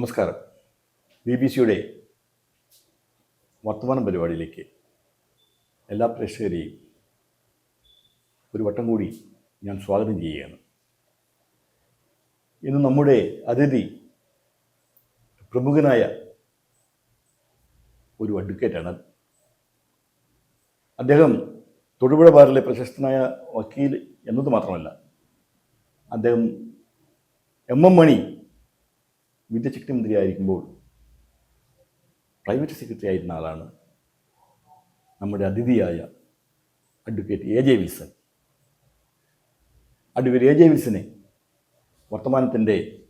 നമസ്കാരം. B B സിയുടെ വർത്തമാനം പരിപാടിയിലേക്ക് എല്ലാ പ്രേക്ഷകരെയും ഒരു വട്ടം കൂടി ഞാൻ സ്വാഗതം ചെയ്യുകയാണ്. ഇന്ന് നമ്മുടെ അതിഥി പ്രമുഖനായ ഒരു അഡ്വക്കേറ്റാണ്. അദ്ദേഹം തൊടുപുഴ ബാറിലെ പ്രശസ്തനായ വക്കീൽ എന്നത് മാത്രമല്ല അദ്ദേഹം എം എം മണി വിദ്യാശക്തി മന്ത്രി ആയിരിക്കുമ്പോൾ പ്രൈവറ്റ് സെക്രട്ടറി ആയിരുന്ന ആളാണ് നമ്മുടെ അതിഥിയായ advocate A J Wilson. Advocate A J വിൽസനെ വർത്തമാനത്തിന്റെ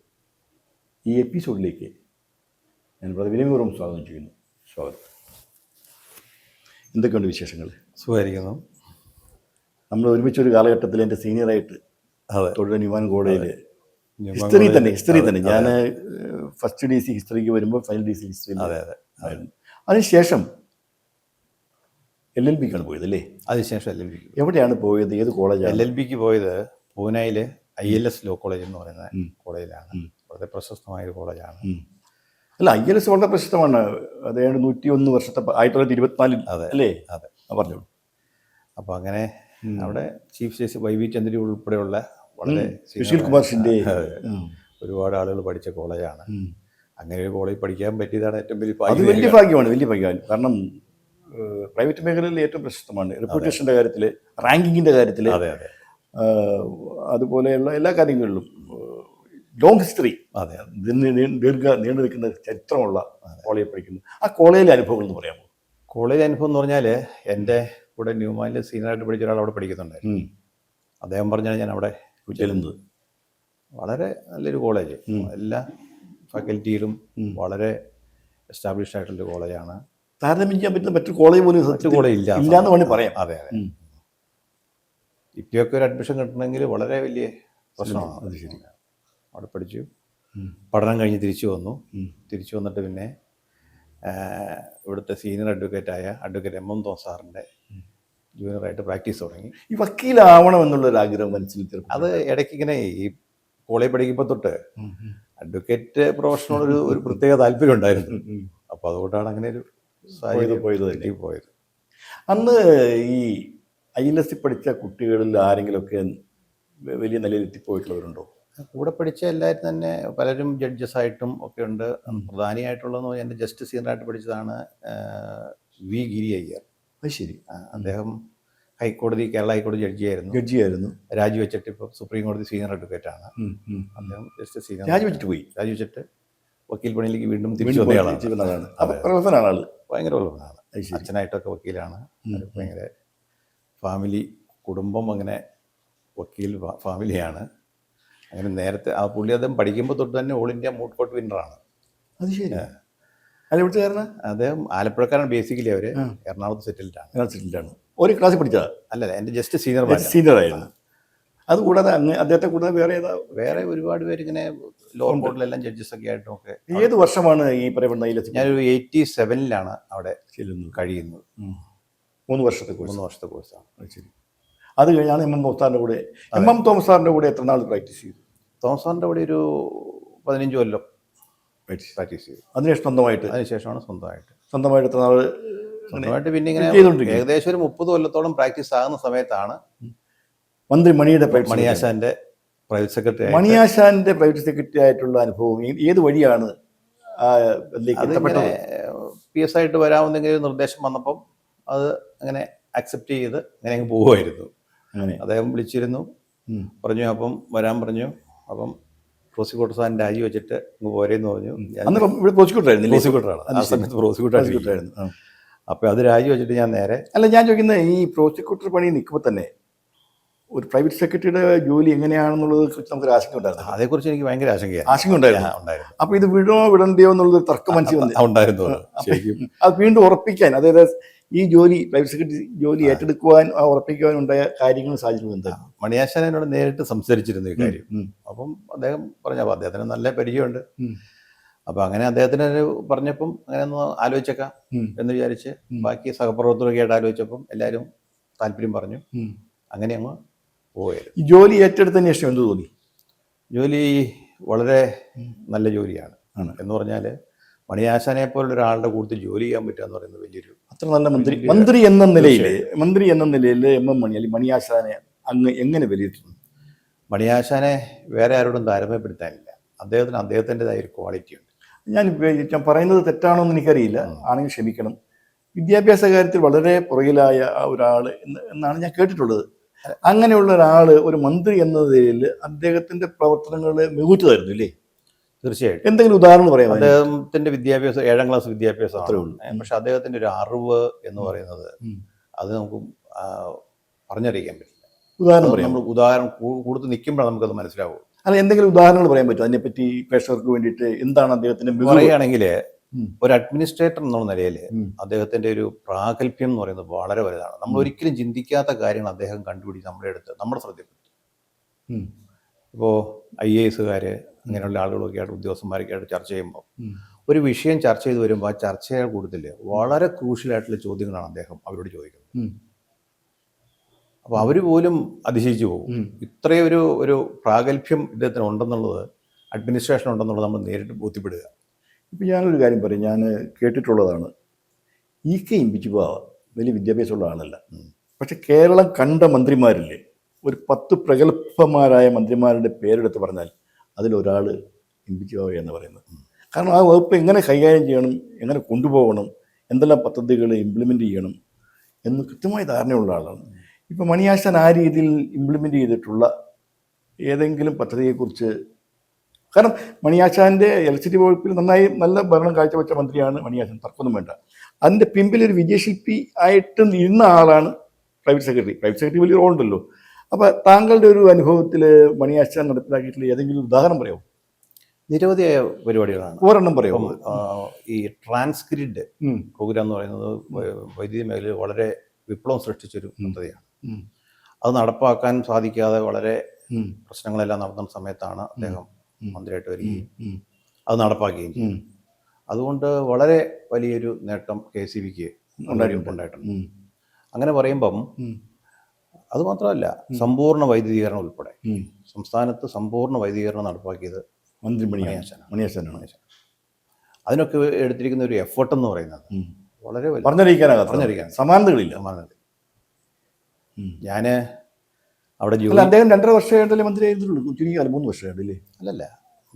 ഈ എപ്പിസോഡിലേക്ക് ഞാൻ വളരെ വിനയപൂർവം സ്വാഗതം ചെയ്യുന്നു. സ്വാഗതം. എന്തൊക്കെയുണ്ട് വിശേഷങ്ങൾ? സുഖമായിരിക്കുന്നു. നമ്മൾ ഒരുമിച്ചൊരു കാലഘട്ടത്തിൽ എന്റെ സീനിയറായിട്ട് അതെ. തൊഴിൽ കോളേജിൽ ന്യൂമാൻ ഹിസ്റ്ററി തന്നെ ഹിസ്റ്ററി തന്നെ. ഞാൻ ഫസ്റ്റ് ഡി സി ഹിസ്റ്ററിക്ക് വരുമ്പോൾ ഫൈനൽ ഡി സി ഹിസ്റ്ററി അതെ അതെ അതിനുശേഷം എൽ എൽ ബിക്കാണ് പോയത് അല്ലേ? അതിനുശേഷം എൽ എൽ ബിക്ക് എവിടെയാണ് പോയത്? ഏത് എൽ കോളേജാണ്? എൽ ബിക്ക് പോയത് പൂനെയിലെ I L S law college എന്ന് പറയുന്ന കോളേജിലാണ്. വളരെ പ്രശസ്തമായ ഒരു കോളേജാണ് അല്ല ഐ എൽ എസ് വളരെ പ്രശസ്തമാണ്. അതായത് നൂറ്റി ഒന്ന് വർഷത്തെ ആയിരത്തി തൊള്ളായിരത്തി ഇരുപത്തിനാലിൽ അതെ അല്ലേ? അതെ. പറഞ്ഞോളൂ. അപ്പോൾ അങ്ങനെ. അവിടെ chief justice Y V Chandri ഉൾപ്പെടെയുള്ള വളരെ സുശീൽ കുമാർ ഷിൻഡെ ഒരുപാട് ആളുകൾ പഠിച്ച കോളേജാണ്. അങ്ങനെ ഒരു കോളേജ് പഠിക്കാൻ പറ്റിയതാണ് ഏറ്റവും വലിയ അത്. വലിയ ഭാഗ്യമാണ് വലിയ ഭാഗ്യമാണ്. കാരണം പ്രൈവറ്റ് മേഖലയിൽ ഏറ്റവും പ്രശസ്തമാണ്. റെപ്യൂട്ടേഷന്റെ കാര്യത്തിൽ റാങ്കിങ്ങിന്റെ കാര്യത്തിൽ അതെ അതെ. അതുപോലെയുള്ള എല്ലാ കാര്യങ്ങളിലും ലോങ് ഹിസ്റ്ററി അതെ ദീർഘ നീണ്ടു നിൽക്കുന്ന ചരിത്രമുള്ള കോളേജിൽ പഠിക്കുന്നു. ആ കോളേജിലെ അനുഭവങ്ങൾ എന്ന് പറയാമോ? കോളേജ് അനുഭവം എന്ന് പറഞ്ഞാൽ എന്റെ കൂടെ ന്യൂമാനിൽ സീനിയറായിട്ട് പഠിച്ച ഒരാൾ അവിടെ പഠിക്കുന്നുണ്ടായിരുന്നു. അദ്ദേഹം പറഞ്ഞാൽ ഞാൻ അവിടെ ചെല്ലുന്നത് വളരെ നല്ലൊരു കോളേജ്. എല്ലാ ഫാക്കൽറ്റിയിലും വളരെ എസ്റ്റാബ്ലിഷ് ആയിട്ടുള്ള കോളേജാണ്. താരതമ്യം ചെയ്യാൻ പറ്റുന്ന മറ്റൊരു കോളേജ് പോലും മറ്റു കോളേജ് ഇല്ല. ഇല്ലാന്ന് വേണമെങ്കിൽ പറയാം. അതെ അതെ. ഇപ്പോഴൊക്കെ ഒരു അഡ്മിഷൻ കിട്ടണമെങ്കിൽ വളരെ വലിയ പ്രശ്നമാണ്. അത് ശരി. അവിടെ പഠിച്ചു. പഠനം കഴിഞ്ഞ് തിരിച്ചു വന്നു. തിരിച്ചു വന്നിട്ട് പിന്നെ ഇവിടുത്തെ സീനിയർ അഡ്വക്കേറ്റായ അഡ്വക്കേറ്റ് എം എം തോസാറിന്റെ സാറിന്റെ ജൂനിയറായിട്ട് പ്രാക്ടീസ് തുടങ്ങി. ഈ വക്കീലാവണം എന്നുള്ളൊരു ആഗ്രഹം മനസ്സിൽ ചെറുപ്പം അത് ഇടയ്ക്ക് ഇങ്ങനെ ഈ കോളേജ് പഠിക്കുമ്പോൾ തൊട്ട് അഡ്വക്കേറ്റ് പ്രൊഫഷനോടൊരു ഒരു പ്രത്യേക താല്പര്യം ഉണ്ടായിരുന്നു. അപ്പോൾ അതുകൊണ്ടാണ് അങ്ങനെ ഒരു സാഹചര്യം പോയത് പോയത്. അന്ന് ഈ ഐ എൽ എസ് പഠിച്ച കുട്ടികളിൽ ആരെങ്കിലുമൊക്കെ വലിയ നിലയിൽ എത്തിപ്പോയിട്ടുള്ളവരുണ്ടോ? കൂടെ പഠിച്ച എല്ലാവരും തന്നെ പലരും ജഡ്ജസായിട്ടും ഒക്കെ ഉണ്ട്. പ്രധാനിയായിട്ടുള്ളതെന്ന് പറഞ്ഞാൽ എന്റെ ജസ്റ്റ് സീനിയറായിട്ട് പഠിച്ചതാണ് വി ഗിരി അയ്യർ അത് ശരി. അദ്ദേഹം ഹൈക്കോടതി കേരള ഹൈക്കോടതി ജഡ്ജിയായിരുന്നു. ജഡ്ജിയായിരുന്നു. രാജിവെച്ചിട്ട് ഇപ്പോൾ സുപ്രീം കോടതി സീനിയർ അഡ്വക്കേറ്റ് ആണ്. അദ്ദേഹം ജസ്റ്റ് സീനിയർ രാജിവെച്ചിട്ട് പോയി. രാജിവെച്ചിട്ട് വക്കീൽ പണിയിലേക്ക് വീണ്ടും തിരിച്ചു വന്നയാളാണ്. ആൾ. ഭയങ്കര വലുതാണ് അച്ഛനായിട്ടൊക്കെ വക്കീലാണ്. ഭയങ്കര ഫാമിലി കുടുംബം അങ്ങനെ വക്കീൽ ഫാമിലിയാണ്. അങ്ങനെ നേരത്തെ ആ പുള്ളി അദ്ദേഹം പഠിക്കുമ്പോൾ തൊട്ട് തന്നെ ഓൾ ഇന്ത്യ മൂട്ട് കോട്ട് വിന്നറാണ്. അത് ശരി. അല്ല ഇവിടുത്തെ കാരണം? അദ്ദേഹം ആലപ്പുഴക്കാരാണ് ബേസിക്കലി അവർ. എറണാകുളത്ത് സെറ്റിൽഡാണ് ആണ്. യൂണിവേഴ്സിറ്റിയിലാണ് ഒരു ക്ലാസ്സിൽ പഠിച്ചതാ? അല്ല എന്റെ ജസ്റ്റ് സീനിയർ സീനിയർ ആയിരുന്നു. അതുകൂടാതെ അങ്ങ് അദ്ദേഹത്തെ കൂടാതെ വേറെ ഏതാ? വേറെ ഒരുപാട് പേര് ഇങ്ങനെ ലോ ബോർഡിലെല്ലാം ജഡ്ജസ് ഒക്കെ ആയിട്ടും ഒക്കെ ഏത് വർഷമാണ് ഈ പറയപ്പെടുന്ന ഞാനൊരു എയ്റ്റി സെവനിലാണ് അവിടെ ചെല്ലുന്നത്. കഴിയുന്നത്. മൂന്ന് വർഷത്തെ കോഴ്സ് മൂന്ന് വർഷത്തെ കോഴ്സാണ് അത് ശരി. അത് കഴിഞ്ഞാണ് എം എം തോമസാറിന്റെ കൂടെ എം എം തോമസ് സാറിന്റെ കൂടെ എത്ര നാൾ പ്രാക്ടീസ് ചെയ്തു? തോമസ് സാറിന്റെ കൂടെ ഒരു പതിനഞ്ച് കൊല്ലം. പ്രാക്ടീസ് ചെയ്തു. അതിനുശേഷം സ്വന്തമായിട്ട് അതിനുശേഷമാണ് സ്വന്തമായിട്ട്. സ്വന്തമായിട്ട് എത്ര നാൾ സ്വന്തമായിട്ട് പിന്നെ ഇങ്ങനെ. ഏകദേശം ഒരു മുപ്പത് കൊല്ലത്തോളം പ്രാക്ടീസ് ആകുന്ന സമയത്താണ് മന്ത്രി മണിയുടെ. മണിയാശാന്റെ പ്രൈവറ്റ് സെക്രട്ടറി മണിയാശാന്റെ പ്രൈവറ്റ് സെക്രട്ടറി ആയിട്ടുള്ള അനുഭവം ഏത് വഴിയാണ് പി എസ് ആയിട്ട് വരാമെന്നെങ്കിലും നിർദ്ദേശം വന്നപ്പം അത് അങ്ങനെ അക്സെപ്റ്റ് ചെയ്ത് അങ്ങനെ അങ്ങ് പോകുമായിരുന്നു അങ്ങനെ. അദ്ദേഹം വിളിച്ചിരുന്നു. പറഞ്ഞു അപ്പം വരാൻ പറഞ്ഞു. അപ്പം പ്രോസിക്യൂട്ടർ സാറിന് രാജി വെച്ചിട്ട് അങ്ങ് പോരേന്ന് പറഞ്ഞു. അന്ന് ഇവിടെ പ്രോസിക്യൂട്ടർ ആയിരുന്നില്ലേ പ്രോസിക്യൂട്ടറാണ്. അത് ആ സമയത്ത് ആയിരുന്നു അപ്പോൾ അത് രാജി വെച്ചിട്ട് ഞാൻ നേരെ അല്ല ഞാൻ ചോദിക്കുന്നത് ഈ പ്രോസിക്യൂട്ടർ പണി നിൽക്കുമ്പോൾ തന്നെ ഒരു പ്രൈവറ്റ് സെക്രട്ടറിയുടെ ജോലി എങ്ങനെയാണെന്നുള്ളത് കുറിച്ച് നമുക്കൊരു ആശങ്ക ഉണ്ടായിരുന്നു. അതേക്കുറിച്ച് എനിക്ക് ഭയങ്കര ആശങ്കയാണ്. ആശങ്ക ഉണ്ടായിരുന്നു. ഉണ്ടായിരുന്നു. അപ്പൊ ഇത് വിടണോ വിടണ്ടിയോ എന്നുള്ളൊരു തർക്കം മനസ്സിൽ ഉണ്ടായിരുന്നു. ശരിക്കും. അത് വീണ്ടും ഉറപ്പിക്കാൻ അതായത് ഈ ജോലി പ്രൈവറ്റ് സെക്രട്ടറി ജോലി ഏറ്റെടുക്കുവാൻ ഉറപ്പിക്കുവാൻ ഉണ്ടായ കാര്യങ്ങൾ സാഹചര്യങ്ങളും എന്താണ്? മണിയാശാൻ എന്നോട് നേരിട്ട് സംസാരിച്ചിരുന്നു ഈ കാര്യം. അപ്പം അദ്ദേഹം പറഞ്ഞു അപ്പോൾ അദ്ദേഹത്തിന് നല്ല പരിചയമുണ്ട്. അപ്പം അങ്ങനെ അദ്ദേഹത്തിന് പറഞ്ഞപ്പം അങ്ങനെ ഒന്ന് ആലോചിച്ചേക്കാം എന്ന് വിചാരിച്ച് ബാക്കി സഹപ്രവർത്തകരൊക്കെ ആയിട്ട് ആലോചിച്ചപ്പം എല്ലാവരും താല്പര്യം പറഞ്ഞു. അങ്ങനെ അങ്ങ് പോയത്. ഈ ജോലി ഏറ്റെടുത്തതിന് ശേഷം എന്ത് തോന്നി? ജോലി വളരെ നല്ല ജോലിയാണ് എന്ന് പറഞ്ഞാൽ മണിയാശാനെ പോലുള്ള ഒരാളുടെ കൂട്ടത്തിൽ ജോലി ചെയ്യാൻ പറ്റുക എന്ന് പറയുന്നത് വലിയൊരു അത്ര നല്ല മന്ത്രി മന്ത്രി എന്ന നിലയിൽ മന്ത്രി എന്ന നിലയിൽ എം എം മണി അല്ലെങ്കിൽ മണിയാശാനെ അങ്ങ് എങ്ങനെ വിലയിരുത്തുന്നു? മണിയാശാനെ വേറെ ആരോടും താരതമ്യപ്പെടുത്താനില്ല. അദ്ദേഹത്തിന് അദ്ദേഹത്തിന്റെതായ ഒരു ക്വാളിറ്റി ഉണ്ട്. ഞാൻ ഞാൻ പറയുന്നത് തെറ്റാണോ എന്ന് എനിക്കറിയില്ല. ആണെങ്കിൽ ക്ഷമിക്കണം. വിദ്യാഭ്യാസ കാര്യത്തിൽ വളരെ പുറകിലായ ആ ഒരാൾ എന്ന് എന്നാണ് ഞാൻ കേട്ടിട്ടുള്ളത്. അങ്ങനെയുള്ള ഒരാൾ ഒരു മന്ത്രി എന്ന നിലയിൽ അദ്ദേഹത്തിന്റെ പ്രവർത്തനങ്ങൾ മികച്ചതായിരുന്നു ഇല്ലേ? തീർച്ചയായിട്ടും. എന്തെങ്കിലും ഉദാഹരണം പറയാം? അദ്ദേഹത്തിന്റെ വിദ്യാഭ്യാസം ഏഴാം ക്ലാസ് വിദ്യാഭ്യാസം അത്രേ ഉള്ളൂ. പക്ഷെ അദ്ദേഹത്തിന്റെ ഒരു അറിവ് എന്ന് പറയുന്നത് അത് നമുക്ക് പറഞ്ഞറിയിക്കാൻ പറ്റില്ല. ഉദാഹരണം പറയാം നമ്മൾ ഉദാഹരണം കൊടുത്ത് കൂടുതൽ നിൽക്കുമ്പോഴാണ് നമുക്കത് മനസ്സിലാവും അല്ല എന്തെങ്കിലും ഉദാഹരണങ്ങൾ പറയാൻ പറ്റുമോ? അതിനെപ്പറ്റി പ്രേക്ഷകർക്ക് വേണ്ടിയിട്ട് എന്താണ് അദ്ദേഹത്തിന്റെ പറയുകയാണെങ്കിൽ ഒരു അഡ്മിനിസ്ട്രേറ്റർ എന്നുള്ള നിലയിൽ. അദ്ദേഹത്തിന്റെ ഒരു പ്രാഗൽഭ്യം എന്ന് പറയുന്നത് വളരെ വലുതാണ്. നമ്മൾ ഒരിക്കലും ചിന്തിക്കാത്ത കാര്യങ്ങൾ അദ്ദേഹം കണ്ടുപിടിച്ച് നമ്മുടെ അടുത്ത് നമ്മുടെ ശ്രദ്ധയിൽപ്പെട്ടു. ഇപ്പോൾ ഐ എ എസുകാർ അങ്ങനെയുള്ള ആളുകളൊക്കെ ആയിട്ട് ഉദ്യോഗസ്ഥന്മാരൊക്കെ ആയിട്ട് ചർച്ച ചെയ്യുമ്പോൾ ഒരു വിഷയം ചർച്ച ചെയ്ത് വരുമ്പോൾ ആ ചർച്ചയുടെ കൂടുതൽ വളരെ ക്രൂഷ്യലായിട്ടുള്ള ചോദ്യങ്ങളാണ് അദ്ദേഹം അവരോട് ചോദിക്കുന്നത്. അപ്പോൾ അവർ പോലും അതിശയിച്ചു പോകും. ഇത്രയും ഒരു ഒരു പ്രാഗൽഭ്യം ഇദ്ദേഹത്തിന് ഉണ്ടെന്നുള്ളത് അഡ്മിനിസ്ട്രേഷൻ ഉണ്ടെന്നുള്ളത് നമ്മൾ നേരിട്ട് ബോധ്യപ്പെടുക. ഇപ്പം ഞാനൊരു കാര്യം പറയും. ഞാൻ കേട്ടിട്ടുള്ളതാണ്. ഇ കെ ഇമ്പിച്ചുബാവ വലിയ വിദ്യാഭ്യാസമുള്ള ആളല്ല. പക്ഷെ കേരളം കണ്ട മന്ത്രിമാരില്ലേ? ഒരു പത്ത് പ്രഗത്ഭമാരായ മന്ത്രിമാരുടെ പേരെടുത്ത് പറഞ്ഞാൽ അതിലൊരാൾ ഇമ്പിച്ചുബാവ എന്ന് പറയുന്നത്. കാരണം ആ വകുപ്പ് എങ്ങനെ കൈകാര്യം ചെയ്യണം എങ്ങനെ കൊണ്ടുപോകണം എന്തെല്ലാം പദ്ധതികൾ ഇംപ്ലിമെന്റ് ചെയ്യണം എന്ന് കൃത്യമായ ധാരണയുള്ള ആളാണ്. ഇപ്പം മണിയാശാൻ ആ രീതിയിൽ ഇംപ്ലിമെന്റ് ചെയ്തിട്ടുള്ള ഏതെങ്കിലും പദ്ധതിയെക്കുറിച്ച് കാരണം മണിയാശാന്റെ ഇലക്ട്രിസിറ്റി വകുപ്പിൽ നന്നായി നല്ല ഭരണം കാഴ്ചവെച്ച മന്ത്രിയാണ് മണിയാശാൻ. തർക്കമൊന്നും വേണ്ട. അതിന്റെ പിമ്പിൽ ഒരു വിജയശില്പി ആയിട്ട് ഇരുന്ന ആളാണ് പ്രൈവറ്റ് സെക്രട്ടറി പ്രൈവറ്റ് സെക്രട്ടറി വലിയ റോൾ ഉണ്ടല്ലോ. അപ്പൊ താങ്കളുടെ ഒരു അനുഭവത്തിൽ മണിയാശാൻ നടപ്പിലാക്കിയിട്ടുള്ള ഏതെങ്കിലും ഉദാഹരണം പറയാമോ? നിരവധി പരിപാടികളാണ്. ഒരെണ്ണം പറയാം ഈ ട്രാൻസ്ഗ്രിഡ് പ്രോഗ്രാം എന്ന് പറയുന്നത് വൈദ്യുതി മേഖലയിൽ വളരെ വിപ്ലവം സൃഷ്ടിച്ചൊരു പദ്ധതിയാണ്. അത് നടപ്പാക്കാൻ സാധിക്കാതെ വളരെ പ്രശ്നങ്ങളെല്ലാം നടന്ന സമയത്താണ് അദ്ദേഹം മന്ത്രിയായിട്ട് വരികയും അത് നടപ്പാക്കുകയും ചെയ്തു അതുകൊണ്ട് വളരെ വലിയൊരു നേട്ടം കെ സി ബിക്ക്. ഉണ്ടായിട്ടുണ്ട്. അങ്ങനെ പറയുമ്പം ഉം, അത് മാത്രമല്ല സമ്പൂർണ വൈദ്യുതീകരണം ഉൾപ്പെടെ. സംസ്ഥാനത്ത് സമ്പൂർണ വൈദ്യുതീകരണം നടപ്പാക്കിയത് മന്ത്രി മണിയാശാനാണ്. മണിയാശാനാണ് അതിനൊക്കെ എടുത്തിരിക്കുന്ന ഒരു എഫേർട്ട് എന്ന് പറയുന്നത് വളരെ പറഞ്ഞറിയിക്കാൻ. സമാനതകളില്ല. സമാനത ഞാൻ അവിടെ ജോലി അദ്ദേഹം രണ്ടര വർഷമായിട്ടല്ലേ മന്ത്രി ആയിരുന്നുള്ളൂ. ചുരുങ്ങി കാലം മൂന്ന് വർഷമായിട്ടല്ലേ അല്ലല്ല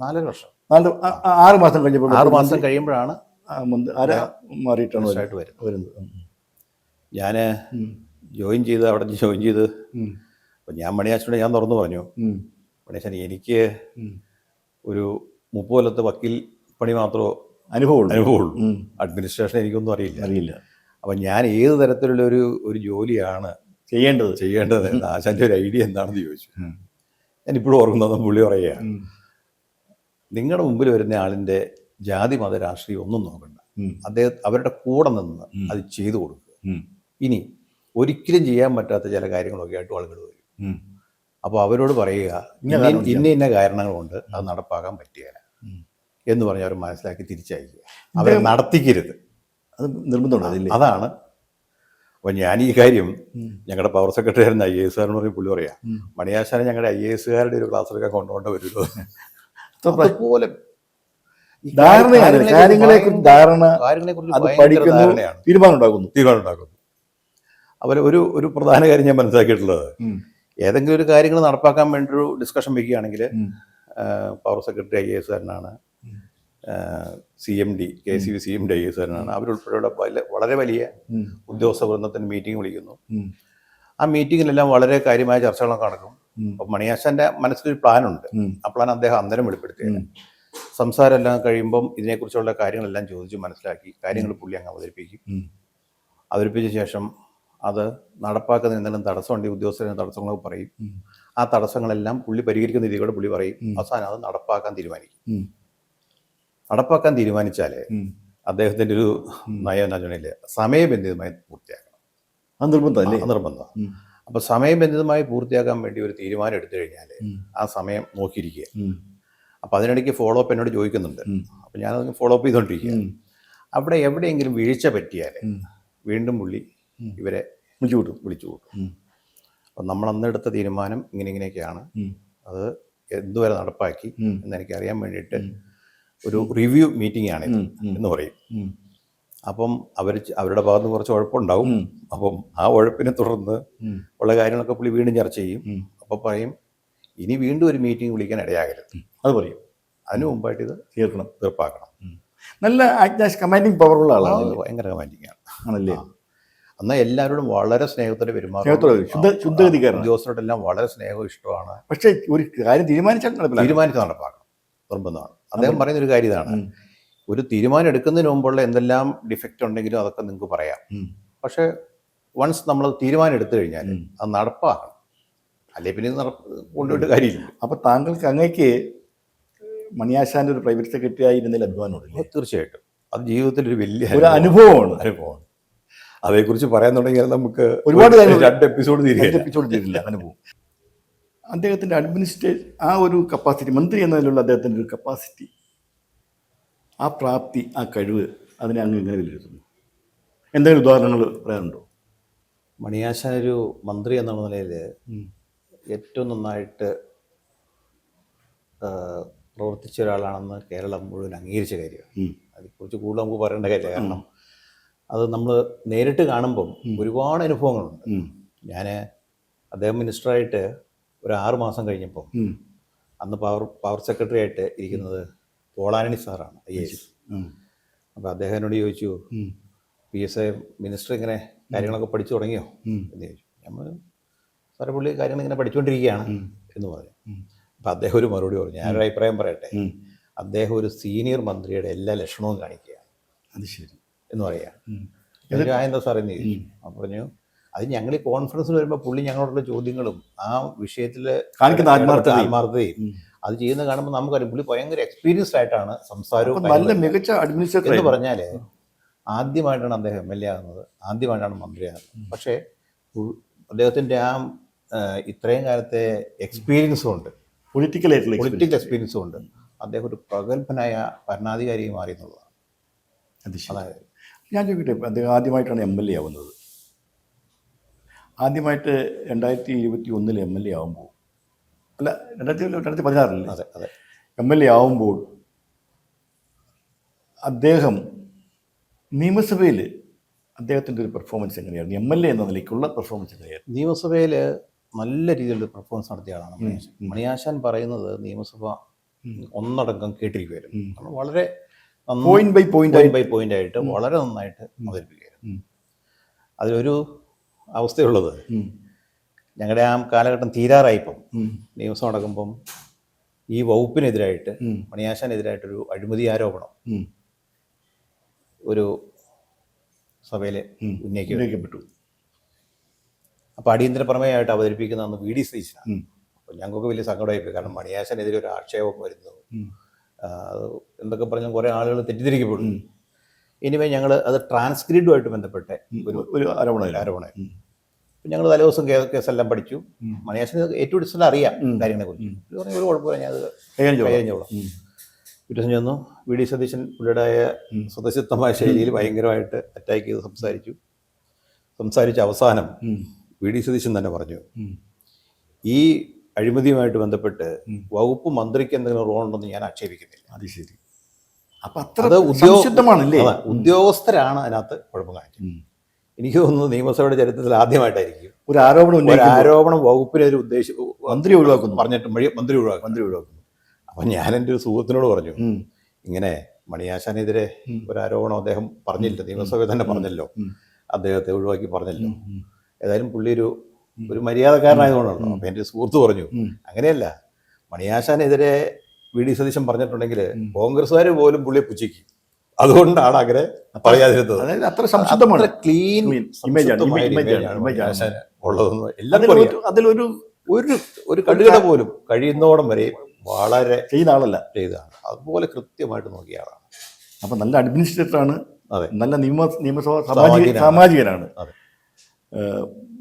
നാലര വർഷം. നാല് ആറ് മാസം കഴിഞ്ഞപ്പോൾ ആറ് മാസം കഴിയുമ്പോഴാണ് മാറിയിട്ടാണ് വരുന്നത്. ഞാൻ. ജോയിൻ ചെയ്ത് അവിടെ ജോയിൻ ചെയ്ത്. അപ്പം ഞാൻ മണിയാച്ചനോട് ഞാൻ തുറന്നു പറഞ്ഞു. മണിയാച്ചൻ എനിക്ക് ഒരു മുപ്പത് കൊല്ലത്തെ വക്കീൽ പണി മാത്രമേ അനുഭവമുള്ളൂ. അനുഭവമുള്ളൂ. അഡ്മിനിസ്ട്രേഷൻ എനിക്കൊന്നും അറിയില്ല. അറിയില്ല. അപ്പം ഞാൻ ഏത് തരത്തിലുള്ള ഒരു ഒരു ജോലിയാണ് ചെയ്യേണ്ടത്? ചെയ്യേണ്ടത് ആശാന്റെ ഒരു ഐഡിയ എന്താണെന്ന് ചോദിച്ചു. ഞാൻ ഇപ്പോഴും ഓർക്കുന്നത് പുള്ളി പറയുക. നിങ്ങളുടെ മുമ്പിൽ വരുന്ന ആളിന്റെ ജാതി മത രാഷ്ട്രീയം ഒന്നും നോക്കണ്ട. അദ്ദേഹം അവരുടെ കൂടെ നിന്ന് അത് ചെയ്തു കൊടുക്കുക. ഇനി ഒരിക്കലും ചെയ്യാൻ പറ്റാത്ത ചില കാര്യങ്ങളൊക്കെ ആയിട്ട് ആളുകൾ വരും. അപ്പോൾ അവരോട് പറയുക ഇന്ന ഇന്ന കാരണം ഇന്ന കാരണങ്ങളുണ്ട് അത് നടപ്പാക്കാൻ പറ്റുകയില്ല എന്ന് പറഞ്ഞ് അവർ മനസ്സിലാക്കി തിരിച്ചയക്കുക. അവരെ നടത്തിക്കരുത്. അത് നിർബന്ധമുണ്ട് അതാണ്. അപ്പൊ ഞാൻ ഈ കാര്യം ഞങ്ങളുടെ പവർ സെക്രട്ടറി ആയിരുന്ന ഐ എസ് എന്ന് പറയും പുള്ളി പറയാം. മണിയാശാനെ ഞങ്ങളുടെ ഐ എസുകാരുടെ ഒരു ക്ലാസ്സിലൊക്കെ കൊണ്ടുപോകേണ്ട വരുമല്ലോ അത്ര പ്ര- അതുപോലെ ധാരണയാണ്. കാര്യങ്ങളെ കുറിച്ച് ധാരണ പഠിക്കുന്നു തീരുമാനം ഉണ്ടാക്കുന്നു. തീരുമാനം ഉണ്ടാക്കുന്നു. അവർ ഒരു ഒരു പ്രധാന കാര്യം ഞാൻ മനസ്സിലാക്കിയിട്ടുള്ളത്. ഏതെങ്കിലും ഒരു കാര്യങ്ങൾ നടപ്പാക്കാൻ വേണ്ടി ഒരു ഡിസ്കഷൻ വെക്കുകയാണെങ്കിൽ power secretary I S ആരനാണ്. C M D K C B C M D I S ആരനാണ് അവരുൾപ്പെടെയുള്ള വളരെ വലിയ. ഉദ്യോഗസ്ഥ വൃന്ദത്തിന് മീറ്റിംഗ് വിളിക്കുന്നു. ആ മീറ്റിങ്ങിലെല്ലാം വളരെ കാര്യമായ ചർച്ചകളൊക്കെ നടക്കും. അപ്പം മണിയാശാന്റെ മനസ്സിലൊരു പ്ലാനുണ്ട്. ആ പ്ലാൻ അദ്ദേഹം അന്തരം വെളിപ്പെടുത്തിയത്. സംസാരമെല്ലാം സംസാരം എല്ലാം കഴിയുമ്പം ഇതിനെക്കുറിച്ചുള്ള കാര്യങ്ങളെല്ലാം ചോദിച്ച് മനസ്സിലാക്കി കാര്യങ്ങൾ പുള്ളി അങ്ങ് അവതരിപ്പിക്കും. അവതരിപ്പിച്ച ശേഷം അത് നടപ്പാക്കുന്നതിന് എന്തെങ്കിലും തടസ്സമുണ്ട് ഉദ്യോഗസ്ഥരുടെ തടസ്സങ്ങളൊക്കെ പറയും. ആ തടസ്സങ്ങളെല്ലാം പുള്ളി പരിഹരിക്കുന്ന രീതിയോടെ പുള്ളി പറയും. അവസാനം അത് നടപ്പാക്കാൻ തീരുമാനിക്കും. നടപ്പാക്കാൻ തീരുമാനിച്ചാൽ അദ്ദേഹത്തിന്റെ ഒരു നയം എന്നാ സമയബന്ധിതമായി പൂർത്തിയാക്കണം. അത് നിർബന്ധമല്ലേ? നിർബന്ധം. അപ്പൊ സമയബന്ധിതമായി പൂർത്തിയാക്കാൻ വേണ്ടി ഒരു തീരുമാനം എടുത്തു കഴിഞ്ഞാൽ ആ സമയം നോക്കിയിരിക്കുക. അപ്പൊ അതിനിടയ്ക്ക് ഫോളോ അപ്പ് എന്നോട് ചോദിക്കുന്നുണ്ട്. അപ്പൊ ഞാൻ ഞാനത് ഫോളോ അപ്പ് ചെയ്തുകൊണ്ടിരിക്കുക ഉം. അവിടെ എവിടെയെങ്കിലും വീഴ്ച പറ്റിയാൽ വീണ്ടും പുള്ളി ഇവരെ വിളിച്ചു കൂട്ടും വിളിച്ചു കൂട്ടും അപ്പം നമ്മൾ അന്ന് എടുത്ത തീരുമാനം ഇങ്ങനെ ഇങ്ങനെയൊക്കെയാണ്. അത് എന്തുവരെ നടപ്പാക്കി എന്നെനിക്ക് എന്ന് എനിക്ക് അറിയാൻ വേണ്ടിയിട്ട് ഒരു റിവ്യൂ മീറ്റിംഗ് ആണ്. എന്ന് പറയും. അപ്പം അവർ അവരുടെ ഭാഗത്ത് കുറച്ച് ഉഴപ്പുണ്ടാവും അപ്പം ആ ഉഴപ്പിനെ തുടർന്ന് ഉള്ള കാര്യങ്ങളൊക്കെ പുള്ളി വീണ്ടും ചർച്ച ചെയ്യും. അപ്പം പറയും ഇനി വീണ്ടും ഒരു മീറ്റിംഗ് വിളിക്കാൻ ഇടയാകരുത്. അത് പറയും. അതിനു മുമ്പായിട്ട് ഇത് തീർക്കണം. തീർപ്പാക്കണം. നല്ല ആജ്ഞാ കമാൻഡിങ് പവറുള്ള ആളാണ് ഭയങ്കര കമാൻഡിങ് ആണ്. ആണല്ലേ? എന്നാൽ എല്ലാവരോടും വളരെ സ്നേഹത്തോടെ പെരുമാറും. ഉദ്യോഗസ്ഥരോടെല്ലാം വളരെ സ്നേഹവും ഇഷ്ടമാണ് പക്ഷെ ഒരു കാര്യം തീരുമാനിച്ചാൽ തീരുമാനിച്ച് നടപ്പാക്കണം. നിർബന്ധമാണ്. അദ്ദേഹം പറയുന്ന ഒരു കാര്യം ഇതാണ്. ഒരു തീരുമാനം എടുക്കുന്നതിന് മുമ്പുള്ള എന്തെല്ലാം ഡിഫക്റ്റ് ഉണ്ടെങ്കിലും അതൊക്കെ നിങ്ങൾക്ക് പറയാം. പക്ഷെ വൺസ് നമ്മൾ തീരുമാനം എടുത്തു കഴിഞ്ഞാൽ അത് നടപ്പാക്കണം. അല്ലെ? പിന്നെ കൊണ്ടുപോയിട്ട് കാര്യമില്ല. അപ്പൊ താങ്കൾക്ക് അങ്ങേക്ക് മണിയാശാന്റെ ഒരു പ്രൈവറ്റ് സെക്രട്ടറി ആയിരുന്നതിൽ അഭിമാനമുണ്ട് അഭിമാനം തീർച്ചയായിട്ടും. അത് ജീവിതത്തിൽ ഒരു വലിയ ഒരു അനുഭവമാണ്. അനുഭവമാണ്. അതേക്കുറിച്ച് പറയാൻ തുടങ്ങിയാൽ നമുക്ക് ഒരുപാട് രണ്ട് എപ്പിസോഡ് തീരില്ല. എപ്പിസോഡ് അങ്ങനെ പോകും. അദ്ദേഹത്തിന്റെ അഡ്മിനിസ്ട്രേഷൻ ആ ഒരു കപ്പാസിറ്റി മന്ത്രി എന്നതിലുള്ള അദ്ദേഹത്തിന്റെ ഒരു കപ്പാസിറ്റി ആ പ്രാപ്തി ആ കഴിവ് അതിനെ അങ്ങ് ഇങ്ങനെ വിലയിരുത്തുന്നു എന്തെങ്കിലും ഉദാഹരണങ്ങൾ പറയാനുണ്ടോ? മണിയാശാൻ ഒരു മന്ത്രി എന്നുള്ള നിലയിൽ ഏറ്റവും നന്നായിട്ട് പ്രവർത്തിച്ച ഒരാളാണെന്ന് കേരളം മുഴുവൻ അംഗീകരിച്ച കാര്യമാണ്. അതിനെക്കുറിച്ച് കൂടുതൽ നമുക്ക് പറയേണ്ട കാര്യമാണ് കാരണം അത് നമ്മൾ നേരിട്ട് കാണുമ്പം ഒരുപാട് അനുഭവങ്ങളുണ്ട്. ഞാൻ അദ്ദേഹം മിനിസ്റ്ററായിട്ട് ഒരു ആറ് മാസം കഴിഞ്ഞപ്പം അന്ന് പവർ പവർ സെക്രട്ടറി ആയിട്ട് ഇരിക്കുന്നത് പോളാനണി സാറാണ് ഐ എസ്. അപ്പം അപ്പോൾ അദ്ദേഹം എന്നോട് ചോദിച്ചു. പി എസ് ഐ മിനിസ്റ്റർ ഇങ്ങനെ കാര്യങ്ങളൊക്കെ പഠിച്ചു തുടങ്ങിയോ? എന്ന് ചോദിച്ചു. നമ്മൾ സാറേ പുള്ളി കാര്യങ്ങൾ ഇങ്ങനെ പഠിച്ചുകൊണ്ടിരിക്കുകയാണ് എന്ന് പറഞ്ഞു. അപ്പം അദ്ദേഹം ഒരു മറുപടി പറഞ്ഞു. ഞാനൊരു അഭിപ്രായം പറയട്ടെ അദ്ദേഹം ഒരു സീനിയർ മന്ത്രിയുടെ എല്ലാ ലക്ഷണവും കാണിക്കുകയാണ്. അത് ശരി. എന്ന് പറയുക. സാർ എന്താ സാറേ എന്ന് ചോദിച്ചു. അപ്പം പറഞ്ഞു അത് ഞങ്ങൾ ഈ കോൺഫറൻസിൽ വരുമ്പോൾ പുള്ളി ഞങ്ങളോടുള്ള ചോദ്യങ്ങളും ആ വിഷയത്തിൽ കാണിക്കുന്ന ആത്മാർത്ഥതയും. ആത്മാർത്ഥതയും അത് ചെയ്യുന്ന കാണുമ്പോൾ നമുക്കറിയാം പുള്ളി ഭയങ്കര എക്സ്പീരിയൻസ്ഡ് ആയിട്ടാണ് സംസാരവും നല്ല മികച്ച അഡ്മിനിസ്ട്രേറ്റർ എന്ന് പറഞ്ഞാൽ ആദ്യമായിട്ടാണ് അദ്ദേഹം എം എൽ എ ആകുന്നത്. ആദ്യമായിട്ടാണ് മന്ത്രിയാകുന്നത് പക്ഷേ അദ്ദേഹത്തിന്റെ ആ ഇത്രയും കാലത്തെ എക്സ്പീരിയൻസും ഉണ്ട്. പൊളിറ്റിക്കൽ പൊളിറ്റിക്കൽ എക്സ്പീരിയൻസും ഉണ്ട്. അദ്ദേഹം ഒരു പ്രഗത്ഭനായ ഭരണാധികാരിയായി മാറി എന്നുള്ളതാണ്. അതായത് ഞാൻ ചോദിക്കട്ടെ അദ്ദേഹം ആദ്യമായിട്ടാണ് എം എൽ എ ആവുന്നത്. ആദ്യമായിട്ട് രണ്ടായിരത്തി ഇരുപത്തി ഒന്നിൽ എം എൽ എ ആവുമ്പോൾ അല്ല രണ്ടായിരത്തി രണ്ടായിരത്തി പതിനാറിൽ അതെ അതെ. എം എൽ എ ആവുമ്പോൾ അദ്ദേഹം നിയമസഭയിൽ അദ്ദേഹത്തിന്റെ ഒരു പെർഫോമൻസ് എങ്ങനെയായിരുന്നു? എം എൽ എ എന്ന നിലയ്ക്കുള്ള പെർഫോമൻസ് എങ്ങനെയായിരുന്നു? നിയമസഭയിൽ നല്ല രീതിയിലുള്ള പെർഫോമൻസ് നടത്തിയ ആളാണ് മണിയാശാൻ. പറയുന്നത് നിയമസഭ ഒന്നടങ്കം കേട്ടിരിക്കുമായിരുന്നു വളരെ point by point by point ആയിട്ട്. വളരെ നന്നായിട്ട് അവതരിപ്പിക്കുകയായിരുന്നു. അതിലൊരു അവസ്ഥയുള്ളത്. ഞങ്ങളുടെ ആ കാലഘട്ടം തീരാറായിപ്പം. നിയമസം നടക്കുമ്പം ഈ വകുപ്പിനെതിരായിട്ട്. മണിയാശാനെതിരായിട്ടൊരു അഴിമതി ആരോപണം ഒരു സഭയിൽ ഉം. ഉന്നയിക്കപ്പെട്ടു. അപ്പോൾ അടിയന്തര പ്രമേയമായിട്ട് അവതരിപ്പിക്കുന്ന അന്ന് വി ഡി സതീശനാണ് അപ്പോൾ ഞങ്ങൾക്ക് വലിയ സങ്കടമായിപ്പോയി. കാരണം മണിയാശനെതിരെ ഒരു ആക്ഷേപം വരുന്നു. അത് എന്തൊക്കെ പറഞ്ഞാൽ കുറേ ആളുകൾ തെറ്റിദ്ധരിക്കപ്പെടും. ഇനിമേ ഞങ്ങൾ അത് ട്രാൻസ്ക്രിപ്റ്റുമായിട്ട് ബന്ധപ്പെട്ട ഒരു ഒരു അരവണയിൽ അരവണ ഞങ്ങൾ തലേദിവസം കേ- കേസെല്ലാം പഠിച്ചു. ഉം. ഏറ്റവും കൂടുതൽ അറിയാം കാര്യങ്ങളെ കുറിച്ച്. പുള്ളി പറഞ്ഞു ഒരു കുഴപ്പമില്ല ഞാൻ അത്. കഴിഞ്ഞോളാം. പിറ്റേ ദിവസം ചെന്നു. വി ഡി സതീശൻ പുള്ളിയുടെ സ്വതസിദ്ധമായ ശൈലിയിൽ ഭയങ്കരമായിട്ട് അറ്റാക്ക് ചെയ്ത് സംസാരിച്ചു. സംസാരിച്ച അവസാനം. വി ഡി സതീശൻ തന്നെ പറഞ്ഞു ഈ അഴിമതിയുമായിട്ട് ബന്ധപ്പെട്ട് വകുപ്പ് മന്ത്രിക്ക് എന്തെങ്കിലും റോൾ ഉണ്ടെന്ന് ഞാൻ ആക്ഷേപിക്കുന്നില്ല. അത് ശരി. അപ്പൊ അത്ര ഉദ്യോഗമാണല്ലേ ഉദ്യോഗ ഉദ്യോഗസ്ഥരാണ് അതിനകത്ത് കുഴപ്പം കാണിക്കുന്നത്. എനിക്ക് തോന്നുന്നു നിയമസഭയുടെ ചരിത്രത്തിൽ ആദ്യമായിട്ടായിരിക്കും. ഒരു ആരോപണം ഒരു ആരോപണം വകുപ്പിനെതിരെ ഉദ്ദേശം മന്ത്രി ഒഴിവാക്കുന്നു. പറഞ്ഞിട്ട് മന്ത്രി ഒഴിവാക്കും മന്ത്രി ഒഴിവാക്കുന്നു. അപ്പം ഞാൻ എന്റെ ഒരു സുഹൃത്തിനോട് പറഞ്ഞു ഇങ്ങനെ മണിയാശാനെതിരെ ഒരു ആരോപണം അദ്ദേഹം പറഞ്ഞില്ല. നിയമസഭയിൽ തന്നെ പറഞ്ഞല്ലോ. അദ്ദേഹത്തെ ഒഴിവാക്കി പറഞ്ഞല്ലോ. ഏതായാലും പുള്ളി ഒരു ഒരു മര്യാദക്കാരനായതുകൊണ്ടാണ് അപ്പം എന്റെ സുഹൃത്ത് പറഞ്ഞു. അങ്ങനെയല്ല മണിയാശാനെതിരെ വി ഡി സതീശൻ പറഞ്ഞിട്ടുണ്ടെങ്കിൽ കോൺഗ്രസ്സുകാർ പോലും പുള്ളിയെ പുച്ഛിക്കും. അതുകൊണ്ടാണ് അങ്ങനെ പറയാതിരുന്നത്. അത്ര സംശുദ്ധമാണ് ക്ലീൻ. ഉള്ളതെന്ന് എല്ലാവർക്കും അതിലൊരു ഒരു ഒരു കടുകട പോലും കഴിയുന്നോടം വരെ വളരെ ചെയ്യുന്ന ആളല്ല. ചെയ്തതാണ്. അതുപോലെ കൃത്യമായിട്ട് നോക്കിയ ആളാണ്. അപ്പൊ നല്ല അഡ്മിനിസ്ട്രേറ്റർ ആണ് അതെ. നല്ല നിയമ നിയമസഭ സാമാജിക സാമാജികനാണ്.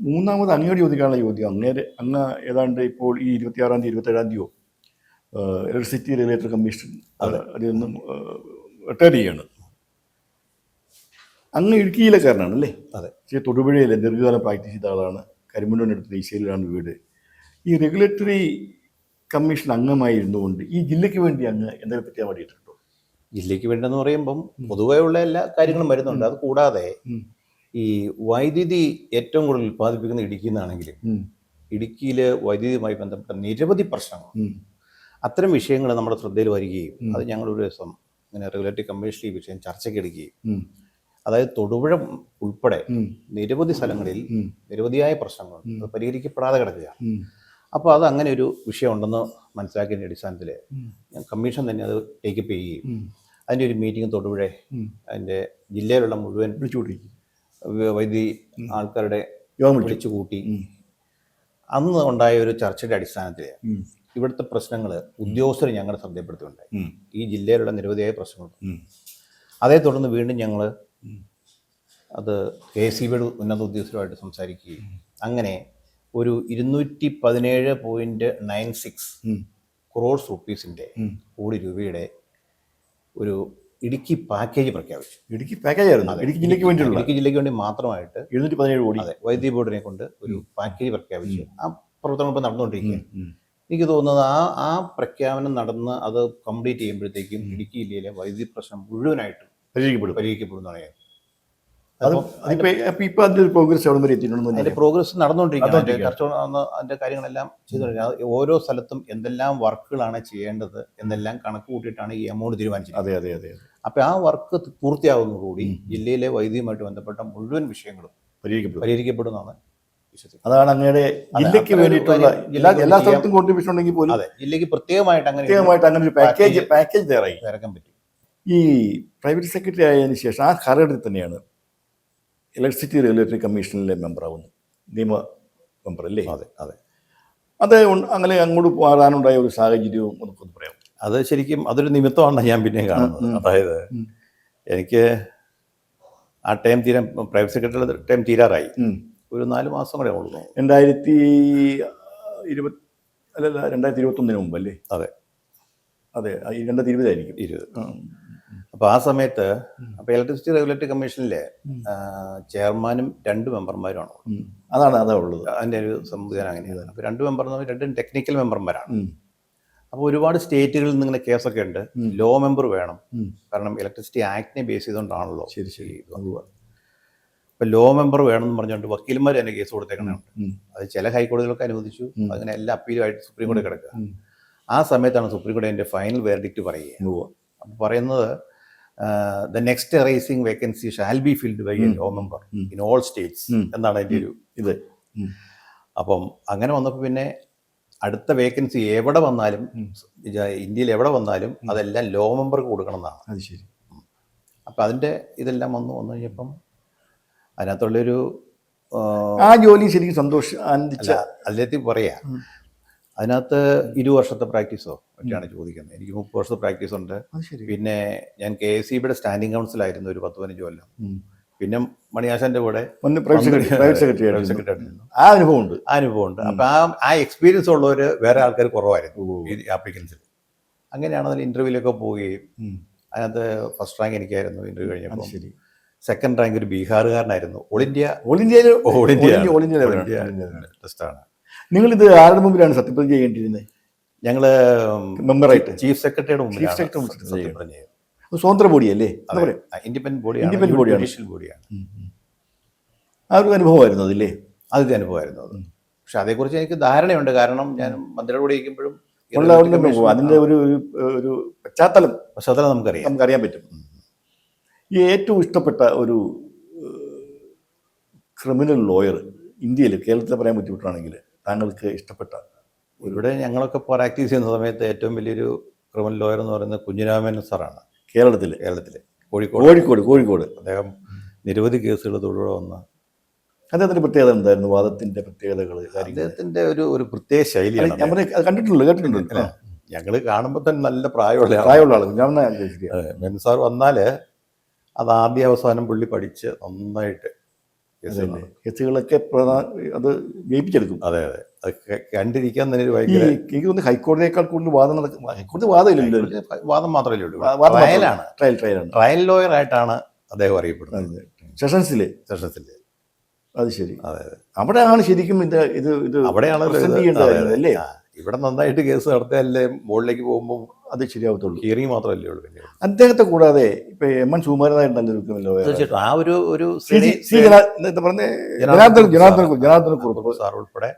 മൂന്നാമത് അങ്ങയോട് ചോദിക്കാനുള്ള ചോദ്യം. അങ്ങേര് അങ്ങ് ഏതാണ്ട് ഇപ്പോൾ ഈ ഇരുപത്തിയാറാം തീയതി ഇരുപത്തേഴാം തീയതിയോ ഇലക്ട്രിസിറ്റി റെഗുലേറ്റർ കമ്മീഷൻ അതിൽ നിന്നും റിട്ടയർ ചെയ്യാണ്. അങ്ങ് ഇടുക്കിയിലെക്കാരനാണ് അല്ലേ അതെ. പക്ഷേ തൊടുപുഴയിലെ ദീർഘകാലം പ്രാക്ടീസ് ചെയ്ത ആളാണ്. കരിമണ്ണൂരിനടുത്ത് ദേശീയയിലാണ് വീട്. ഈ റെഗുലേറ്ററി കമ്മീഷൻ അംഗമായിരുന്നുകൊണ്ട് ഈ ജില്ലയ്ക്ക് വേണ്ടി അങ്ങ് എന്തെങ്കിലും പറ്റിയാൽ വേണ്ടിയിട്ടുണ്ടോ ജില്ലയ്ക്ക് വേണ്ടെന്ന് പറയുമ്പം പൊതുവേ ഉള്ള എല്ലാ കാര്യങ്ങളും വരുന്നുണ്ട്. അത് കൂടാതെ. ഈ വൈദ്യുതി ഏറ്റവും കൂടുതൽ ഉൽപ്പാദിപ്പിക്കുന്ന ഇടുക്കി എന്നാണെങ്കിൽ. ഇടുക്കിയിൽ വൈദ്യുതിയുമായി ബന്ധപ്പെട്ട നിരവധി പ്രശ്നങ്ങൾ അത്തരം വിഷയങ്ങൾ നമ്മുടെ ശ്രദ്ധയിൽ വരികയും അത് ഞങ്ങൾ ഒരു ദിവസം ഇങ്ങനെ റെഗുലേറ്ററി കമ്മീഷനിൽ ഈ വിഷയം ചർച്ചയ്ക്ക് എടുക്കുകയും അതായത് തൊടുപുഴ ഉൾപ്പെടെ. നിരവധി സ്ഥലങ്ങളിൽ. നിരവധിയായ പ്രശ്നങ്ങളുണ്ട് അത് പരിഹരിക്കപ്പെടാതെ കിടക്കുക ഉം. അപ്പോൾ അത് അങ്ങനെ ഒരു വിഷയം ഉണ്ടെന്ന് മനസ്സിലാക്കിയതിന്റെ അടിസ്ഥാനത്തിൽ കമ്മീഷൻ തന്നെ അത് ടേക്കപ്പ് ചെയ്യുകയും. അതിന്റെ ഒരു മീറ്റിംഗ് തൊടുപുഴ. അതിന്റെ ജില്ലയിലുള്ള മുഴുവൻ വിളിച്ചു വൈദ്യുതി ആൾക്കാരുടെ യോഗം വിളിച്ചു. കൂട്ടി. അന്ന് ഉണ്ടായ ഒരു ചർച്ചയുടെ അടിസ്ഥാനത്തിൽ. ഇവിടുത്തെ പ്രശ്നങ്ങൾ ഉദ്യോഗസ്ഥർ ഞങ്ങൾ ശ്രദ്ധപ്പെടുത്തിയിട്ടുണ്ട് ഈ ജില്ലയിലുള്ള നിരവധിയായ പ്രശ്നങ്ങൾ അതേ തുടർന്ന് വീണ്ടും ഞങ്ങൾ അത് കെ സി ബിയുടെ ഉന്നത ഉദ്യോഗസ്ഥരുമായിട്ട് സംസാരിക്കുകയും അങ്ങനെ ഒരു ഇരുന്നൂറ്റി പതിനേഴ് പോയിന്റ് നയൻ സിക്സ് ക്രോഡ്സ് റുപ്പീസിന്റെ കോടി രൂപയുടെ ഒരു ഇടുക്കി പാക്കേജ് പ്രഖ്യാപിച്ചു. ഇടുക്കി പാക്കേജ് ആയിരുന്നു. ഇടുക്കി ജില്ലയ്ക്ക് വേണ്ടിയുള്ള ഇടുക്കി ജില്ലയ്ക്ക് വേണ്ടി മാത്രമായിട്ട് എഴുന്നൂറ്റി പതിനേഴ് കോടി. അതെ വൈദ്യുതി ബോർഡിനെ കൊണ്ട് ഒരു പാക്കേജ് പ്രഖ്യാപിച്ചു. ആ പ്രവർത്തനം ഇപ്പോൾ നടന്നുകൊണ്ടിരിക്കുകയാണ്. എനിക്ക് തോന്നുന്നത് ആ ആ പ്രഖ്യാപനം നടന്ന് അത് കംപ്ലീറ്റ് ചെയ്യുമ്പോഴത്തേക്കും ഇടുക്കി ജില്ലയിലെ വൈദ്യുതി പ്രശ്നം മുഴുവനായിട്ടും പരിഹരിക്കപ്പെടും. പരിഹരിക്കപ്പെടുന്നതാണ് ഞാൻ. അത് അതിപ്പോ അപ്പൊ ഇപ്പൊ അതിന്റെ പ്രോഗ്രസ് അതിന്റെ നടന്നുകൊണ്ടിരിക്കുകയാണ്. ചർച്ച അതിന്റെ കാര്യങ്ങളെല്ലാം ചെയ്തുകൊണ്ടിരിക്കുന്നത് ഓരോ സ്ഥലത്തും എന്തെല്ലാം വർക്കുകളാണ് ചെയ്യേണ്ടത് എന്നെല്ലാം കണക്ക് കൂട്ടിയിട്ടാണ് ഈ എമൗണ്ട് തീരുമാനിച്ചിരിക്കുന്നത്. അതെ അതെ അതെ. അതെ അപ്പൊ ആ വർക്ക് പൂർത്തിയാകുന്നതോടുകൂടി ജില്ലയിലെ വൈദ്യുതിയുമായിട്ട് ബന്ധപ്പെട്ട മുഴുവൻ വിഷയങ്ങളും പരിഹരിക്കപ്പെടും. പരിഹരിക്കപ്പെടുന്നതാണ് അതാണ് അങ്ങയുടെ ജില്ലയ്ക്ക് വേണ്ടിയിട്ടുള്ള എല്ലാ എല്ലാ. സ്ഥലത്തും കോൺട്രിബ്യൂഷൻ ഉണ്ടെങ്കിൽ പോലും അതെ ജില്ലയ്ക്ക് പ്രത്യേകമായിട്ട് അങ്ങനെ പ്രത്യേകമായിട്ട് അങ്ങനെ ഒരു പാക്കേജ് പാക്കേജ് തയ്യാറായി. ഇറക്കാൻ പറ്റും. ഈ പ്രൈവറ്റ് സെക്രട്ടറി ആയതിനു ശേഷം ആ കാലഘട്ടത്തിൽ തന്നെയാണ് ഇലക്ട്രിസിറ്റി റെഗുലേറ്ററി കമ്മീഷനിലെ മെമ്പറാവുന്നത് നിയമ മെമ്പർ അല്ലേ? അതെ അതെ. അത് അങ്ങനെ അങ്ങോട്ട് മാറാനുണ്ടായ ഒരു സാഹചര്യവും നമുക്കൊന്ന് പറയാം. അത് ശരിക്കും അതൊരു നിമിത്തമാണ് ഞാൻ പിന്നെയും കാണുന്നത്. അതായത് എനിക്ക് ആ ടൈം തീരാൻ പ്രൈവറ്റ് സെക്രട്ടറി ടൈം തീരാറായി. ഒരു നാല് മാസം കൂടെ ഉള്ളൂ. രണ്ടായിരത്തി ഇരുപത് അല്ലല്ല രണ്ടായിരത്തി ഇരുപത്തൊന്നിന് മുമ്പ് അല്ലേ? അതെ. അതെ രണ്ടായിരത്തി ഇരുപതായിരിക്കും ഇരുപത്. അപ്പോൾ ആ സമയത്ത് അപ്പോൾ ഇലക്ട്രിസിറ്റി റെഗുലേറ്ററി കമ്മീഷനിലെ ചെയർമാനും രണ്ട് മെമ്പർമാരുമാണ്. അതാണ് അതാ ഉള്ളത്. അതിന്റെ ഒരു സംവിധാനം അങ്ങനെയാണ്. അപ്പോൾ രണ്ട് മെമ്പർ എന്ന് പറഞ്ഞാൽ രണ്ടും ടെക്നിക്കൽ മെമ്പർമാരാണ്. അപ്പോൾ ഒരുപാട് സ്റ്റേറ്റുകളിൽ നിന്ന് ഇങ്ങനെ കേസൊക്കെ ഉണ്ട്. ലോ മെമ്പർ വേണം. കാരണം ഇലക്ട്രിസിറ്റി ആക്ടിനെ ബേസ് ചെയ്തുകൊണ്ടാണല്ലോ ശരി ശരി. അപ്പോൾ ലോ മെമ്പർ വേണം എന്ന് പറഞ്ഞുകൊണ്ട് വക്കീലന്മാർ തന്നെ കേസ് കൊടുത്തേക്കണം. അത് ചില ഹൈക്കോടതികളൊക്കെ അനുവദിച്ചു. അങ്ങനെ എല്ലാ അപ്പീലുമായിട്ട് സുപ്രീം കോടതി കിടക്കുക. ആ സമയത്താണ് സുപ്രീം കോടതി എന്റെ ഫൈനൽ വേർഡിക്റ്റ് പറയുക. അപ്പോൾ പറയുന്നത് the next rising vacancy shall be filled by a law member in all states എന്നാണ് എന്റെ ഒരു ഇത്. അപ്പം അങ്ങനെ വന്നപ്പോൾ പിന്നെ അടുത്ത വേക്കൻസി എവിടെ വന്നാലും. ഇന്ത്യയിൽ എവിടെ വന്നാലും അതെല്ലാം ലോ മെമ്പർക്ക് കൊടുക്കണം എന്നാണ് അത് ശരി. അപ്പം അതിന്റെ ഇതെല്ലാം വന്നു വന്നു കഴിഞ്ഞപ്പം അതിനകത്തുള്ളൊരു ആ, ജോലി ശരിക്കും സന്തോഷം അതിലേക്ക് പറയാ. അതിനകത്ത് ഇരു വർഷത്തെ പ്രാക്ടീസോ ഒക്കെയാണ് ചോദിക്കുന്നത്. എനിക്ക് മുപ്പത് വർഷത്തെ പ്രാക്ടീസ് ഉണ്ട് പിന്നെ ഞാൻ കെ എസ് സി ബിയുടെ സ്റ്റാൻഡിംഗ് കൗൺസിലായിരുന്നു ഒരു പത്ത് പതിനഞ്ച് കൊല്ലം. പിന്നെ മണിയാശാന്റെ കൂടെ പ്രൈവറ്റ് സെക്രട്ടറി ആ അനുഭവം ഉണ്ട് ആ അനുഭവമുണ്ട്. അപ്പൊ ആ ആ എക്സ്പീരിയൻസ് ഉള്ളവർ വേറെ ആൾക്കാർ കുറവായിരുന്നു ഈ ആപ്ലിക്കൻസിൽ അങ്ങനെയാണ് അതിൽ ഇന്റർവ്യൂലൊക്കെ പോവുകയും അതിനകത്ത് ഫസ്റ്റ് റാങ്ക് എനിക്കായിരുന്നു ഇന്റർവ്യൂ കഴിഞ്ഞപ്പോൾ ശരി. സെക്കൻഡ് റാങ്ക് ഒരു ബീഹാറുകാരനായിരുന്നു. ഓൾ ഇന്ത്യ ഓൾ ഇന്ത്യയിൽ ഓൾ ഇന്ത്യ ഓൾ ഇന്ത്യ. ടെസ്റ്റാണ് നിങ്ങൾ ഇത് ആരുടെ മുമ്പിലാണ് സത്യപ്രതിജ്ഞ ചെയ്യേണ്ടിയിരുന്നത് ഞങ്ങൾ മെമ്പറായിട്ട് ചീഫ് സെക്രട്ടറിയുടെ മുമ്പിൽ സത്യപ്രതിജ്ഞ ചെയ്തത്. സ്വതന്ത്ര ബോഡിയല്ലേ? എന്താ ഇൻഡിപെൻഡന്റ് ബോഡിയാണ് body ജുഡീഷ്യൽ ബോഡിയാണ് ആ ഒരു അനുഭവമായിരുന്നു അതില്ലേ? ആദ്യത്തെ അനുഭവമായിരുന്നു അത്. പക്ഷെ അതേക്കുറിച്ച് എനിക്ക് ധാരണയുണ്ട്. കാരണം ഞാൻ മന്ത്രിയുടെ കൂടെ ഇരിക്കുമ്പോഴും അതിന്റെ ഒരു ഒരു- പശ്ചാത്തലം. പശ്ചാത്തലം നമുക്കറിയാം. നമുക്കറിയാൻ പറ്റും. ഈ ഏറ്റവും ഇഷ്ടപ്പെട്ട ഒരു ക്രിമിനൽ ലോയർ ഇന്ത്യയിൽ കേരളത്തിൽ പറയാൻ ബുദ്ധിമുട്ടാണെങ്കിൽ താങ്കൾക്ക് ഇഷ്ടപ്പെട്ട ഇവിടെ ഞങ്ങളൊക്കെ പ്രാക്ടീസ് ചെയ്യുന്ന സമയത്ത് ഏറ്റവും വലിയൊരു ക്രിമിനൽ ലോയർ എന്ന് പറയുന്നത് കുഞ്ഞിരാമൻ സാറാണ്. കേരളത്തിൽ കേരളത്തിൽ കോഴിക്കോട്. കോഴിക്കോട് കോഴിക്കോട്. അദ്ദേഹം നിരവധി കേസുകൾ തൊഴിലൂടെ വന്ന അദ്ദേഹത്തിന്റെ പ്രത്യേകത എന്തായിരുന്നു? വാദത്തിന്റെ പ്രത്യേകതകൾ അദ്ദേഹത്തിന്റെ ഒരു ഒരു പ്രത്യേക ശൈലിയാണ് ഞാൻ കണ്ടിട്ടുള്ളൂ കേട്ടിട്ടുണ്ട്. ഞങ്ങൾ കാണുമ്പോൾ തന്നെ നല്ല പ്രായമുള്ള പ്രായമുള്ള ആൾ ഞാൻ ഉദ്ദേശിക്കുക അതെ, വന്നാൽ അത് ആദ്യ അവസാനം പുള്ളി പഠിച്ച് നന്നായിട്ട് അതല്ലേ. കേസുകളൊക്കെ പ്രധാന അത് ജയിപ്പിച്ചെടുക്കും. അതെ അതെ. കണ്ടിരിക്കാൻ തന്നെ ഒരു ഭയങ്കര എനിക്ക് തോന്നുന്നു ഹൈക്കോടതിയേക്കാൾ കൂടുതൽ വാദം നടക്കും ഹൈക്കോടതി വാദമില്ലല്ലോ. വാദം മാത്രമല്ലേ ഉള്ളൂ. ട്രയലാണ്. ട്രയൽ ട്രയലാണ്. ട്രയൽ ലോയർ ആയിട്ടാണ് അദ്ദേഹം അറിയപ്പെടുന്നത്. സെഷൻസിൽ സെഷൻസിൽ അത് ശരി. അതെ അതെ. അവിടെയാണ് ശരിക്കും ഇത് ഇത് ഇത് അവിടെയാണ്. അല്ലേ? ഇവിടെ നന്നായിട്ട് കേസ് നടത്തിയാലേ മുകളിലേക്ക് പോകുമ്പോൾ അത് ശരിയാവത്തുള്ളൂ. ഹിയറിംഗ് മാത്രമല്ലേ ഉള്ളൂ പിന്നെ. അദ്ദേഹത്തെ കൂടാതെ ഇപ്പൊ എം എൻ സുകുമാരൻ നായർ നല്ല തീർച്ചയായിട്ടും. ആ ഒരു ഒരു ജനാർദ്ദൻ ജനാർദ്ദൻ ജനാർദ്ദൻ കുറുപ്പ് സാർ. ഉൾപ്പെടെ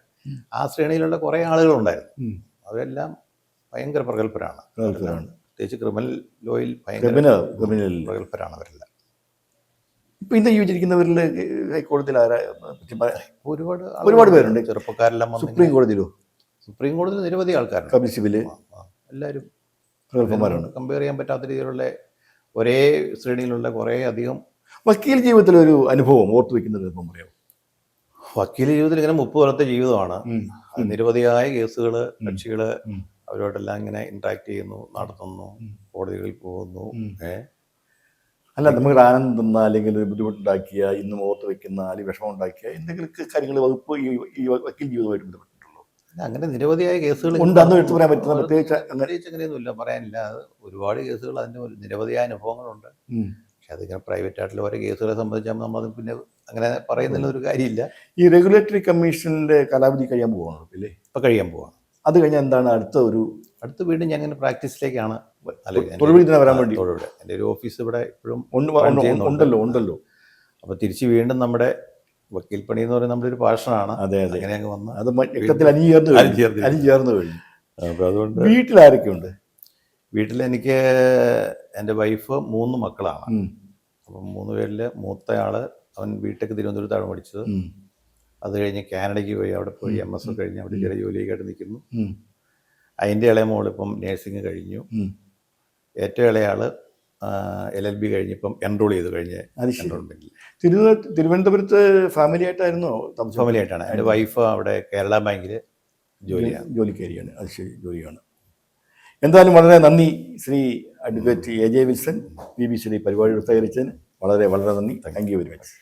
ആ ശ്രേണിയിലുള്ള കുറേ ആളുകളുണ്ടായിരുന്നു. അവരെല്ലാം ഭയങ്കര പ്രഗത്ഭരാണ്. പ്രത്യേകിച്ച് ക്രിമിനൽ ലോയിൽ ഭയങ്കര പ്രഗത്ഭരാണ് അവരെല്ലാം ഇപ്പൊ ഇന്ന് ജീവിച്ചിരിക്കുന്നവരിൽ ഹൈക്കോടതിയിൽ ആരാ ഒരുപാട് ഒരുപാട് പേരുണ്ട്. ചെറുപ്പക്കാരെല്ലാം സുപ്രീം കോടതിയിലോ? സുപ്രീം കോടതിയിൽ നിരവധി ആൾക്കാരുണ്ട്. കപിൽ സിബിൽ ആ, ആ. എല്ലാവരും പ്രഗത്ഭന്മാരാണ് കമ്പയർ ചെയ്യാൻ പറ്റാത്ത രീതിയിലുള്ള ഒരേ ശ്രേണിയിലുള്ള കുറേ അധികം വക്കീൽ ജീവിതത്തിലെ ഒരു അനുഭവം ഓർത്തു വെക്കുന്ന അനുഭവം പറയാം വക്കീൽ ജീവിതത്തിൽ ഇങ്ങനെ മുപ്പത് കൊല്ലത്തെ ജീവിതമാണ്. നിരവധിയായ കേസുകൾ കക്ഷികൾ ഉം. അവരോടെല്ലാം ഇങ്ങനെ ഇന്ററാക്ട് ചെയ്യുന്നു നടത്തുന്നു കോടതികളിൽ പോകുന്നു. ഏഹ് അല്ല നമുക്ക് ആനന്ദം തന്ന അല്ലെങ്കിൽ ഒരു ബുദ്ധിമുട്ടുണ്ടാക്കിയ ഇന്നും ഓർത്ത് വെക്കുന്ന അല്ലെങ്കിൽ വിഷമം ഉണ്ടാക്കിയ എന്തെങ്കിലും കാര്യങ്ങൾ വകുപ്പ് ഈ വക്കീൽ ജീവിതമായിട്ട് അങ്ങനെ നിരവധിയായ കേസുകൾ ഉണ്ട് അന്ന് എടുത്തു പറയാൻ പറ്റുന്ന പ്രത്യേകിച്ച് പ്രത്യേകിച്ച് അങ്ങനെയൊന്നുമില്ല പറയാനില്ല. അത് ഒരുപാട് കേസുകൾ അതിന്റെ നിരവധിയായ അനുഭവങ്ങളുണ്ട്. പക്ഷെ അതിങ്ങനെ പ്രൈവറ്റ് ആയിട്ടുള്ള ഓരോ കേസുകളെ സംബന്ധിച്ചാൽ നമ്മളത് പിന്നെ അങ്ങനെ പറയുന്നില്ല ഒരു കാര്യമില്ല. ഈ റെഗുലേറ്ററി കമ്മീഷനിലെ കാലാവധി കഴിയാൻ പോവാണ് ഇല്ലേ? ഇപ്പം കഴിയാൻ പോവാണ് അത് കഴിഞ്ഞാൽ എന്താണ് അടുത്ത ഒരു അടുത്ത വീണ്ടും ഞാൻ ഇങ്ങനെ പ്രാക്ടീസിലേക്കാണ് തൊഴിൽ വരാൻ വേണ്ടി. തൊഴിലിവിടെ എന്റെ ഒരു ഓഫീസ് ഇവിടെ ഇപ്പോഴും ഉണ്ടല്ലോ ഉണ്ടല്ലോ. അപ്പോൾ തിരിച്ച് വീണ്ടും നമ്മുടെ വക്കീൽ പണി എന്ന് പറയുന്നത് നമ്മുടെ ഒരു പാഷനാണ് അതെ അതെ. അങ്ങനെ അങ്ങ് വന്ന് അത് മ- അനുചേർന്ന് അനുചേർന്ന് കഴിഞ്ഞു. അപ്പോൾ അതുകൊണ്ട് വീട്ടിൽ ആരൊക്കെയുണ്ട് വീട്ടിൽ എനിക്ക് എന്റെ വൈഫ് മൂന്ന് മക്കളാണ്. അപ്പം മൂന്ന് പേരിൽ മൂത്തയാൾ അവൻ ബിടെക് തിരുവനന്തപുരത്താണ് പഠിച്ചത്. അത് കഴിഞ്ഞ് കാനഡയ്ക്ക് പോയി. അവിടെ പോയി എം എസ് കഴിഞ്ഞ് അവിടെ ചെറിയ ജോലിയൊക്കെയായിട്ട് നിൽക്കുന്നു. അതിന്റെ ഇളയ മോൾ ഇപ്പം നേഴ്സിംഗ് കഴിഞ്ഞു. ഏറ്റവും ഇളയാൾ എൽ എൽ ബി കഴിഞ്ഞിപ്പം എൻറോൾ ചെയ്ത് കഴിഞ്ഞ് എൻറോൾമെന്റിൽ തിരുവനന്തപുരത്ത് ഫാമിലി ആയിട്ടായിരുന്നോ ഫാമിലി ആയിട്ടാണ്. എന്റെ വൈഫ് അവിടെ കേരള ബാങ്കിൽ ജോലിയാണ്. ജോലിക്കാരിയാണ് അത് ശരി ജോലിയാണ്. എന്തായാലും വളരെ നന്ദി Shri advocate A J Wilson P B Shri പരിപാടി സഹകരിച്ചതിന് വളരെ വളരെ നന്ദി. Thank you very much